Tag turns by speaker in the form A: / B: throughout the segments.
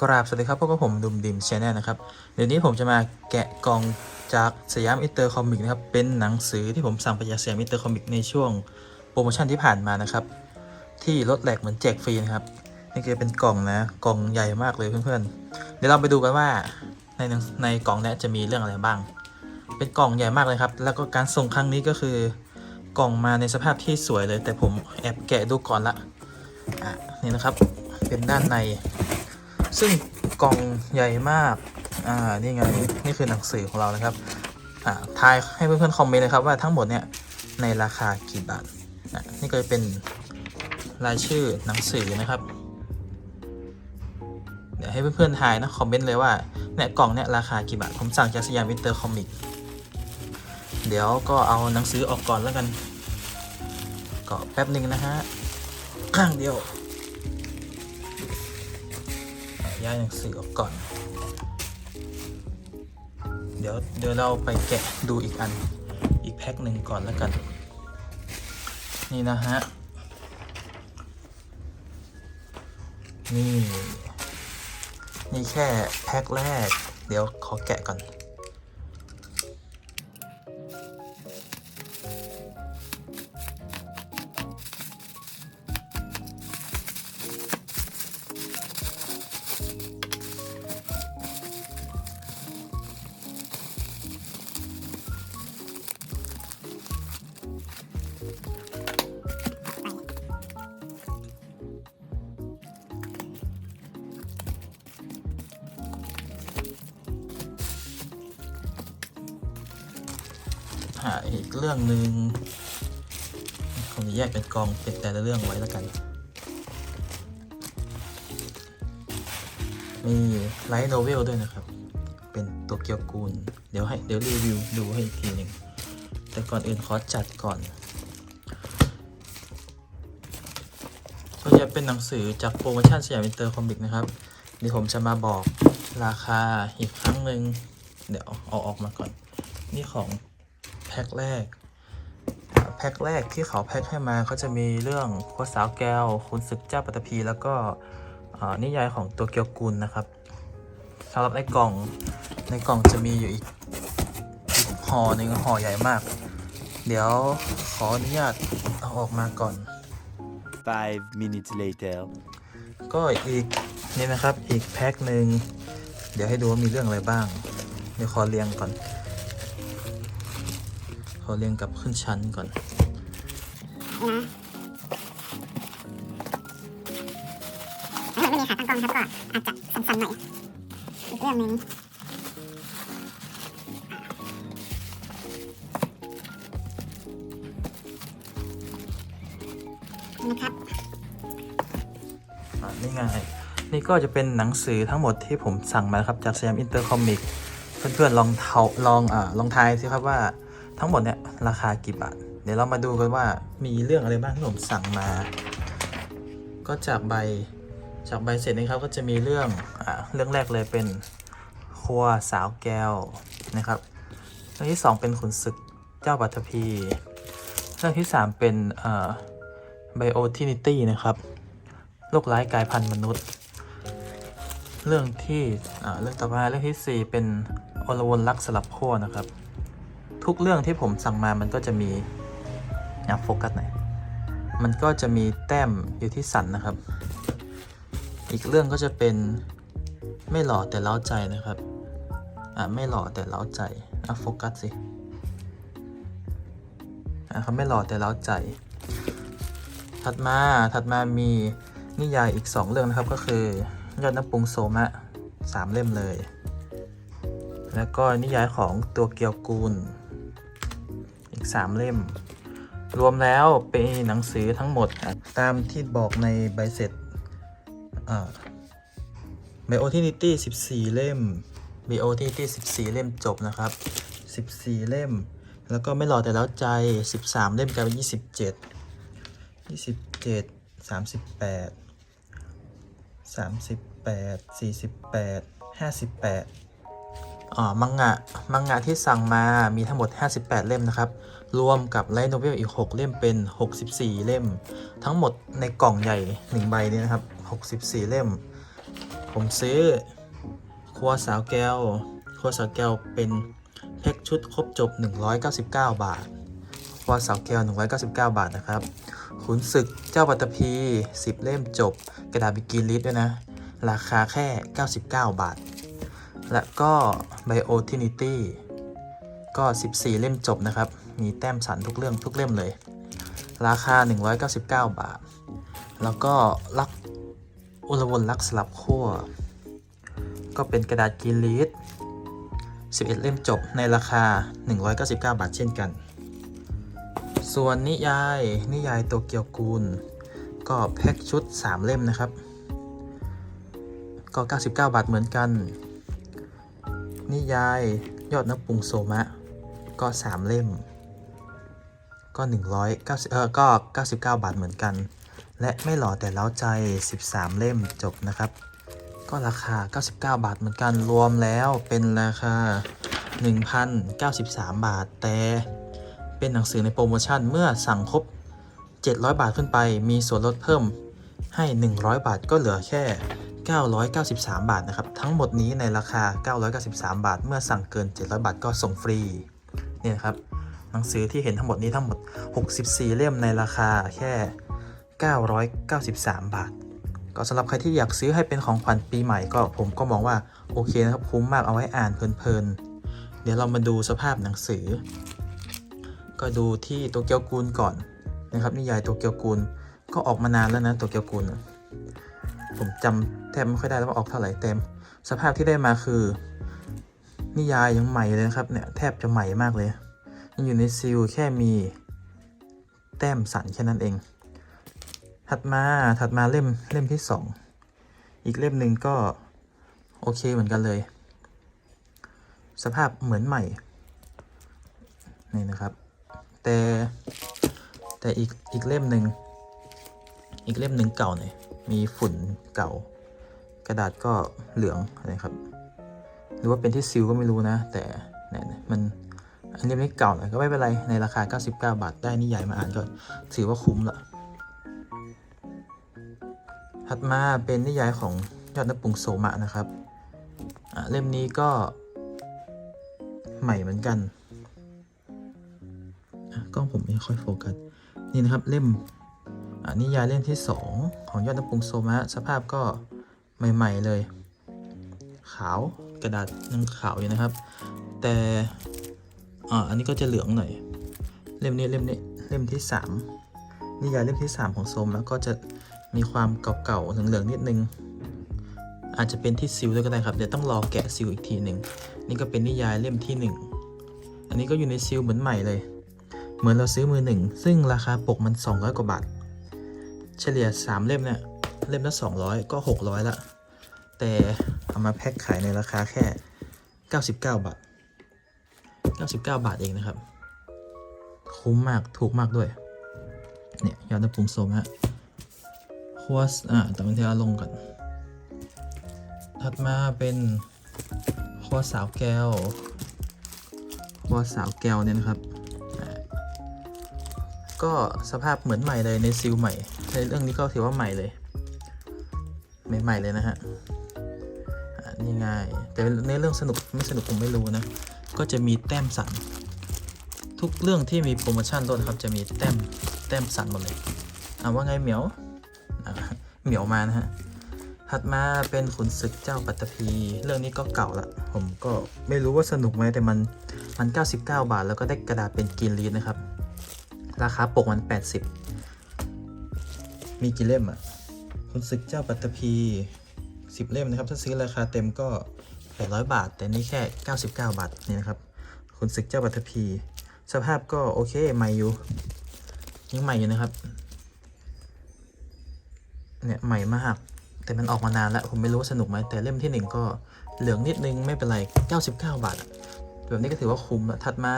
A: กราบสวัสดีครับพวกผมดุมดิมชแนลนะครับเดี๋ยวนี้ผมจะมาแกะกล่องจากสยามอินเตอร์คอมิกนะครับเป็นหนังสือที่ผมสั่งไปจากสยามอินเตอร์คอมิกในช่วงโปรโมชั่นที่ผ่านมานะครับที่ลดแหลกเหมือนแจกฟรีนะครับนี่คือเป็นกล่องนะกล่องใหญ่มากเลยเพื่อนๆ เดี๋ยวเราไปดูกันว่าในในกล่องนี้จะมีเรื่องอะไรบ้าง เป็นกล่องใหญ่มากเลยครับ แล้วก็การส่งครั้งนี้ก็คือกล่องมาในสภาพที่สวยเลย แต่ผมแอบแกะดูก่อนละอะนี่นะครับเป็นด้านใน ซึ่งกล่องใหญ่มาก อ่า นี่ไง นี่คือหนังสือของเรานะครับ อ่า ทายให้เพื่อนๆคอมเมนต์เลยครับว่าทั้งหมดเนี่ยในราคากี่บาทอะนี่ก็จะเป็นรายชื่อหนังสือนะครับ เดี๋ยวให้เพื่อนๆทายนะคอมเมนต์เลยว่าเนี่ยกล่องเนี่ยราคากี่บาท ผมสั่งจากสยามวินเตอร์คอมิก เดี๋ยวก็เอาหนังสือออกก่อนแล้วกันก็แป๊บหนึ่งนะฮะข้างเดียว ย้ายหนังสือออกก่อน เดี๋ยวเดี๋ยวเราไปแกะดูอีกอันอีกแพ็คหนึ่งก่อนแล้วกัน นี่นะฮะ นี่ นี่แค่แพ็คแรก เดี๋ยวขอแกะก่อน หาอีกเรื่องหนึ่งคงจะแยกเป็นกองเป็นแต่ละเรื่องไว้แล้วกัน มีไลท์โนเวลด้วยนะครับ เป็นตัวเกียวกูล เดี๋ยวให้เดี๋ยวรีวิวดูให้อีกทีหนึ่งแต่ก่อนอื่นขอจัดก่อน ก็จะเป็นหนังสือจากโปรโมชั่นสยามอินเตอร์คอมิกนะครับเดี๋ยวผมจะมาบอกราคาอีกครั้งหนึ่งเดี๋ยวเอาออกมาก่อน นี่ของ พ็คแรกอ่าแพ็คแรกที่เขาแพ็คให้มาเขาจะมีเรื่องพระสาวแก้วคุณศึกเจ้าปัตตภีแล้วก็อ่านิยายของตัวเกียวกุลนะครับสำหรับในกล่องในกล่องจะมีอยู่อีกอีกห่อหนึ่งห่อใหญ่มาก เดี๋ยวขออนุญาตเอาออกมาก่อน
B: Five minutes later.
A: ก็อีกนี่นะครับอีกแพ็คหนึ่งเดี๋ยวให้ดูว่ามีเรื่องอะไรบ้าง เดี๋ยวขอเรียงก่อน ขอเรียงกับขึ้นชั้นก่อน
C: ไม่มีขาตั้งกล้องครับก็อาจจะสั่นๆหน่อยอีกเรื่องหนึ่งนะครับ
A: อ่านี่ไงนี่ก็จะเป็นหนังสือทั้งหมดที่ผมสั่งมานะครับจากสยามอินเตอร์คอมิก เพื่อนๆลองเทาลองอ่าลองทายสิครับว่า ทั้งหมดเนี่ยราคากี่บาท เดี๋ยวเรามาดูกันว่ามีเรื่องอะไรบ้างที่ผมสั่งมา ก็จากใบจากใบเสร็จนะครับก็จะมีเรื่องอ่าเรื่องแรกเลยเป็นครัวสาวแก้วนะครับ เรื่องที่สองเป็นขุนศึกเจ้าปัทภีเรื่องที่สามเป็นเอ่อไบโอทินิตี้นะครับโรคร้ายกายพันธุ์มนุษย์ เรื่องที่เรื่องต่อมาเรื่องที่สี่เป็นอรวนรักสลับขั้วนะครับ ทุกเรื่องที่ผมสั่งมามันก็จะมีอยากโฟกัสหน่อยมันก็จะมีแต้มอยู่ที่สันนะครับ อีกเรื่องก็จะเป็นไม่หล่อแต่เล้าใจนะครับอ่าไม่หล่อแต่เล้าใจอะโฟกัสสิอะเขาไม่หล่อแต่เล้าใจ ถัดมาถัดมามีนิยายอีก 2 เรื่องนะครับก็คือยอดนักปรุงโซมะสามเล่มเลย แล้วก็นิยายของตัวเกียวกูล 3 เล่ม รวมแล้วเป็นหนังสือทั้งหมด ตามที่บอกในใบเสร็จ b i o t i n i t y 14 เล่ม b i o t i n i t y 14 เล่มจบนะครับ 14 เล่ม แล้วก็ไม่หล่อแต่แล้วใจ 13 เล่มกลายเป็น 27 27 38 38 48 58 อ๋อมังงะมังงะที่สั่งมามีทั้งหมด 58 เล่มนะครับ รวมกับไลท์โนเวลอีก 6 เล่มเป็น 64 เล่ม ทั้งหมดในกล่องใหญ่ 1 ใบนี้นะครับ 64 เล่ม ผมซื้อ ครัวสาวแก้ว ครัวสาวแก้วเป็นเพ็กชุดครบจบ 199 บาท ครัวสาวแก้ว 199 บาทนะครับขุนศึกเจ้าปัตตพี 10 เล่มจบ กระดาษบิกินลิสด้วยนะ ราคาแค่ 99 บาท และก็ไบโอทินิตี้ก็ 14 เล่มจบนะครับ มีแต้มสันทุกเรื่องทุกเล่มเลย ราคา 199 บาท แล้วก็ลักอุลวนลักสลับขั้ว ก็เป็นกระดาษกินลีด11 เล่มจบในราคา 199 บาทเช่นกัน ส่วนนิยายนิยายโตเกียวกูล ก็แพ็คชุด 3 เล่มนะครับ ก็ 99 บาทเหมือนกัน นิยาย ยอดนักปรุงโซมะ ก็ 3 เล่ม ก็ 190เออก็ 99 บาทเหมือนกัน และไม่หล่อแต่เล้าใจ 13 เล่มจบนะครับ ก็ราคา 99 บาทเหมือนกันรวมแล้วเป็นราคา 1,093 บาท แต่เป็นหนังสือในโปรโมชั่นเมื่อสั่งครบ 700 บาทขึ้นไป มีส่วนลดเพิ่มให้ 100 บาทก็เหลือแค่ 993 บาทนะครับทั้งหมดนี้ในราคา 993 บาท เมื่อสั่งเกิน 700 บาทก็ส่งฟรีเนี่ยนะครับหนังสือที่เห็นทั้งหมดนี้ทั้งหมด 64 เล่มในราคาแค่ 993 บาท ก็สำหรับใครที่อยากซื้อให้เป็นของขวัญปีใหม่ก็ผมก็มองว่าโอเคนะครับคุ้มมากเอาไว้อ่านเพลินๆ เดี๋ยวเรามาดูสภาพหนังสือ ก็ดูที่โตเกียวกูลก่อนนะครับนิยายโตเกียวกูลก็ออกมานานแล้วนะโตเกียวกูล ผมจำแทบไม่ค่อยได้แล้วว่าออกเท่าไหร่เต็ม สภาพที่ได้มาคือ นิยายยังใหม่เลยนะครับเนี่ยแทบจะใหม่มากเลยยังอยู่ในซีลแค่มีแต้มสันแค่นั้นเอง ถัดมาถัดมาเล่มเล่มที่สองอีกเล่มหนึ่งก็โอเคเหมือนกันเลย สภาพเหมือนใหม่ นี่นะครับ แต่แต่อีกอีกเล่มหนึ่ง อีกเล่มหนึ่งเก่าหน่อยมีฝุ่นเก่า กระดาษก็เหลืองนะครับ หรือว่าเป็นที่ซิลก็ไม่รู้นะ แต่เนี่ยมันอันเล่มนี้เก่าหน่อยก็ไม่เป็นไรในราคา 99 บาทได้นิยายมาอ่านก็ถือว่าคุ้มละถัดมาเป็นนิยายของยอดนักปรุงโซมะนะครับอะเล่มนี้ก็ใหม่เหมือนกันอะกล้องผมไม่ค่อยโฟกัสนี่นะครับเล่ม นิยายเล่มที่ 2 ของยอดนักปรุงโซมะสภาพก็ใหม่ ๆ เลย ขาวกระดาษยังขาวอยู่นะครับ แต่อ่าอันนี้ก็จะเหลืองหน่อย เล่มนี้เล่มนี้เล่มที่ 3 นิยายเล่มที่ 3 ของโซมแล้วก็จะมีความเก่าๆเหลืองๆนิดนึง อาจจะเป็นที่ซิลด้วยก็ได้ครับเดี๋ยวต้องรอแกะซิลอีกทีหนึ่งนี่ก็เป็นนิยายเล่มที่ 1 อันนี้ก็อยู่ในซิลเหมือนใหม่เลย เหมือนเราซื้อมือหนึ่งซึ่งราคาปกมัน 200 กว่าบาท เฉลี่ย 3 เล่มเนี่ยเล่มละ200 ก็ 600 ละ แต่เอามาแพ็คขายในราคาแค่ 99 บาท 99 บาทเองนะครับ คุ้มมากถูกมากด้วย เนี่ยยอดนับปรุงโซมฮะคัวสอ่าแต่มันเทเอาลงก่อน ถัดมาเป็นคัวสาวแก้วคัวสาวแก้วเนี่ยนะครับ ก็สภาพเหมือนใหม่เลยในซิลใหม่ ในเรื่องนี้ก็ถือว่าใหม่เลย ใหม่ๆเลยนะฮะนี่ง่าย แต่ในเรื่องสนุกไม่สนุกผมไม่รู้นะ ก็จะมีแต้มสันทุกเรื่องที่มีโปรโมชั่นลดนครับจะมีแต้มแต้มสันหมดเลยอ่าว่าไงเหมียวเหมียวมานะฮะถัดมาเป็นขุนศึกเจ้าปัตตภีเรื่องนี้ก็เก่าละ ผมก็ไม่รู้ว่าสนุกไหมแต่มันมัน 99 บาท แล้วก็ได้กระดาษเป็นกรีนลีดนะครับ ราคาปกมัน 80 มีกี่เล่มอะขุนศึกเจ้าปัตตภี10เล่มนะครับถ้าซื้อราคาเต็มก็800บาท แต่นี่แค่99บาทนี่นะครับขุนศึกเจ้าปัตตภีสภาพก็โอเคใหม่อยู่ยังใหม่อยู่นะครับเนี่ยใหม่มากแต่มันออกมานานแล้วผมไม่รู้ว่าสนุกไหมแต่เล่มที่หนึ่งก็เหลืองนิดนึงไม่เป็นไร 99 บาท แบบนี้ก็ถือว่าคุ้มละถัดมา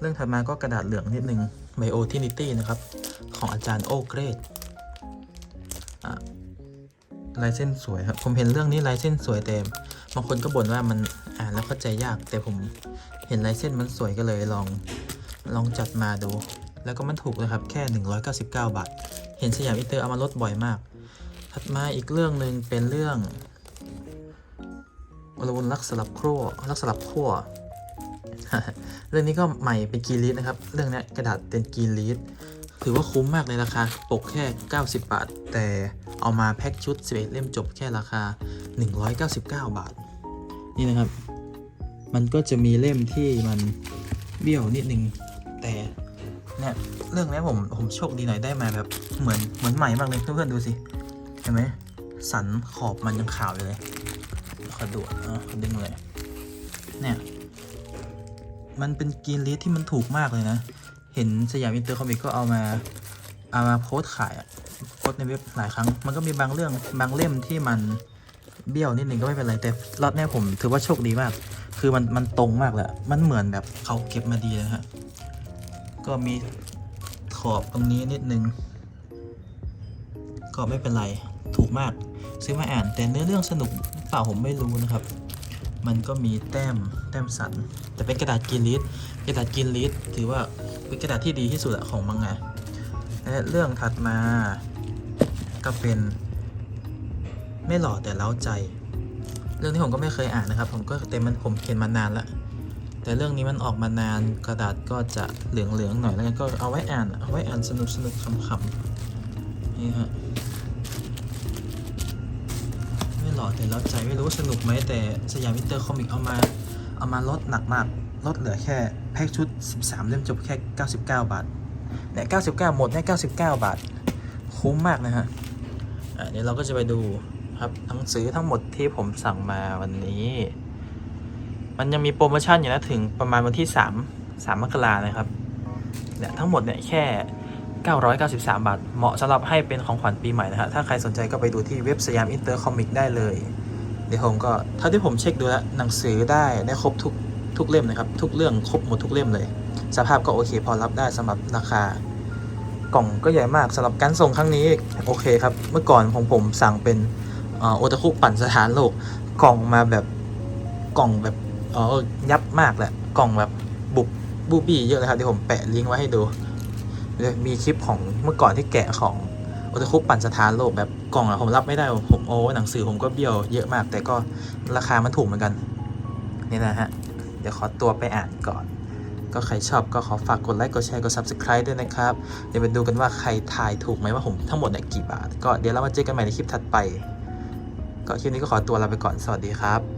A: เรื่องถัดมาก็กระดาษเหลืองนิดนึง Bio Trinity นะครับ ของอาจารย์โอเกรด ลายเส้นสวยครับ ผมเห็นเรื่องนี้ลายเส้นสวยแต่บางคนก็บ่นว่ามันอ่านแล้วเข้าใจยาก แต่ผมเห็นลายเส้นมันสวยก็เลยลองลองจัดมาดู แล้วก็มันถูกเลยครับ แค่ 199 บาท เห็นสยามอินเตอร์เอามาลดบ่อยมาก ถัดมาอีกเรื่องหนึ่งเป็นเรื่องอลวนรักสลับครัวรักสลับขั้วเรื่องนี้ก็ใหม่เป็นกรีลิสนะครับ เรื่องนี้กระดาษเป็นกรีลิส ถือว่าคุ้มมากเลยราคาปกแค่ 90 บาท แต่เอามาแพ็คชุด 11 เล่มจบแค่ราคา 199 บาท นี่นะครับ มันก็จะมีเล่มที่มันเบี้ยวนิดนึง แต่เนี่ยเรื่องนี้ผมผมโชคดีหน่อยได้มาแบบเหมือนเหมือนใหม่มากเลยเพื่อนๆดูสิ เห็นไหมสันขอบมันยังขาวอยู่เลยขอดูอะขอดึงเลยเนี่ยมันเป็นกรีนลิสที่มันถูกมากเลยนะ เห็นสยามอินเตอร์คอมิกก็เอามาเอามาโพสขายอะโพสในเว็บหลายครั้ง มันก็มีบางเรื่องบางเล่มที่มันเบี้ยวนิดนึงก็ไม่เป็นไรแต่รอบเนี้ผมถือว่าโชคดีมาก คือมันมันตรงมากแหละมันเหมือนแบบเขาเก็บมาดีเลยฮะก็มีขอบตรงนี้นิดนึง ก็ไม่เป็นไรถูกมากซื้อมาอ่าน แต่เนื้อเรื่องสนุกเปล่าผมไม่รู้นะครับ มันก็มีแต้มแต้มสัน แต่เป็นกระดาษกรีนลิสกระดาษกรีนลิสถือว่า เป็นกระดาษที่ดีที่สุดอะของมังงะและเรื่องถัดมาก็เป็นไม่หล่อแต่เล้าใจ เรื่องนี้ผมก็ไม่เคยอ่านนะครับ ผมก็แต่มันผมเขียนมานานล้วแต่เรื่องนี้มันออกมานานกระดาษก็จะเหลืองๆหน่อยแล้วก็เอาไว้อ่านเอาไว้อ่านสนุกสนุกๆขำๆนี่ฮะไม่หล่อแต่แล้วใจไม่รู้สนุกไหมแต่สยามมิเตอร์คอมิกเอามาเอามาลดหนักมาก ลดเหลือแค่แพ็กชุด 13 เล่มจบแค่ 99 บาทเนี่ย99 หมดเนี่ย99 บาท คุ้มมากนะฮะอะเดี๋ยวเราก็จะไปดูครับหนังสือทั้งหมดที่ผมสั่งมาวันนี้ มันยังมีโปรโมชั่นอยู่นะถึงประมาณวันที่ 3 3มกรานะครับเนี่ยทั้งหมดเนี่ยแค่ 993 บาท เหมาะสำหรับให้เป็นของขวัญปีใหม่นะฮะถ้าใครสนใจก็ไปดูที่เว็บสยามอินเตอร์คอมิกได้เลยเดี๋ยวผมก็เท่าที่ผมเช็คดูแล้วหนังสือได้ได้ครบทุก ทุกเล่มนะครับ ทุกเรื่องครบหมดทุกเล่มเลย สภาพก็โอเค พอรับได้สำหรับราคากล่องก็ใหญ่มากสำหรับการส่งครั้งนี้โอเคครับ เมื่อก่อนของผมสั่งเป็นโอตาคุปั่นสถานโลกกล่องมาแบบกล่องแบบเออยับมากแหละกล่องแบบบุบบูบี้เยอะเลยครับเดี๋ยวผมแปะลิงก์ไว้ให้ดูมีคลิปของเมื่อก่อนที่แกะของโอตาคุปั่นสถานโลกแบบกล่องอะผมรับไม่ได้ผมโอ้หนังสือผมก็เบี้ยวเยอะมาก แต่ก็ราคามันถูกเหมือนกันนี่นะฮะ เดี๋ยวขอตัวไปอ่านก่อน ก็ใครชอบก็ขอฝากกดไลค์กดแชร์กด subscribe ด้วยนะครับ เดี๋ยวไปดูกันว่าใครทายถูกไหมว่าผมทั้งหมดเนี่ยกี่บาท ก็เดี๋ยวเรามาเจอกันใหม่ในคลิปถัดไป ก็คลิปนี้ก็ขอตัวลาไปก่อนสวัสดีครับ